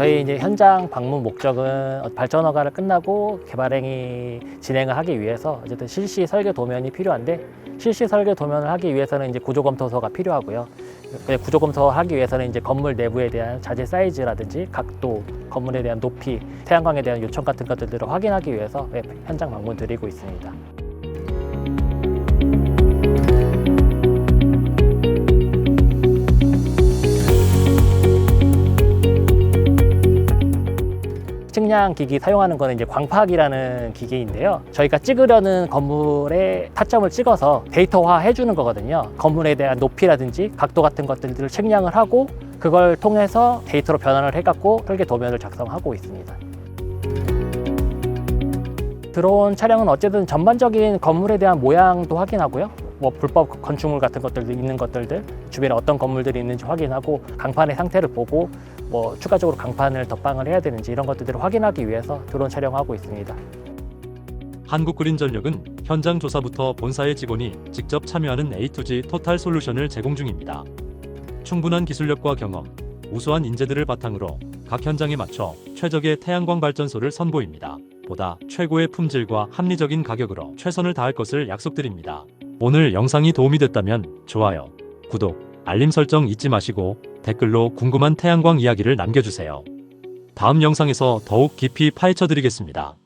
저희 이제 현장 방문 목적은 발전 허가를 끝나고 개발행위 진행을 하기 위해서 어쨌든 실시 설계 도면이 필요한데 실시 설계 도면을 하기 위해서는 이제 구조 검토서가 필요하고요. 그 구조 검토하기 위해서는 이제 건물 내부에 대한 자재 사이즈라든지 각도, 건물에 대한 높이, 태양광에 대한 요청 같은 것들을 확인하기 위해서 네, 현장 방문 드리고 있습니다. 측량 기기 사용하는 거는 이제 광파기라는 기계인데요. 저희가 찍으려는 건물의 타점을 찍어서 데이터화 해주는 거거든요. 건물에 대한 높이라든지 각도 같은 것들을 측량을 하고 그걸 통해서 데이터로 변환을 해갖고 설계 도면을 작성하고 있습니다. 들어온 차량은 어쨌든 전반적인 건물에 대한 모양도 확인하고요. 뭐 불법 건축물 같은 것들도 있는 것들들 주변에 어떤 건물들이 있는지 확인하고 강판의 상태를 보고 뭐 추가적으로 강판을 덧방을 해야 되는지 이런 것들을 확인하기 위해서 드론 촬영하고 있습니다. 한국그린전력은 현장 조사부터 본사의 직원이 직접 참여하는 A2G 토탈 솔루션을 제공 중입니다. 충분한 기술력과 경험, 우수한 인재들을 바탕으로 각 현장에 맞춰 최적의 태양광 발전소를 선보입니다. 보다 최고의 품질과 합리적인 가격으로 최선을 다할 것을 약속드립니다. 오늘 영상이 도움이 됐다면 좋아요, 구독, 알림 설정 잊지 마시고 댓글로 궁금한 태양광 이야기를 남겨주세요. 다음 영상에서 더욱 깊이 파헤쳐 드리겠습니다.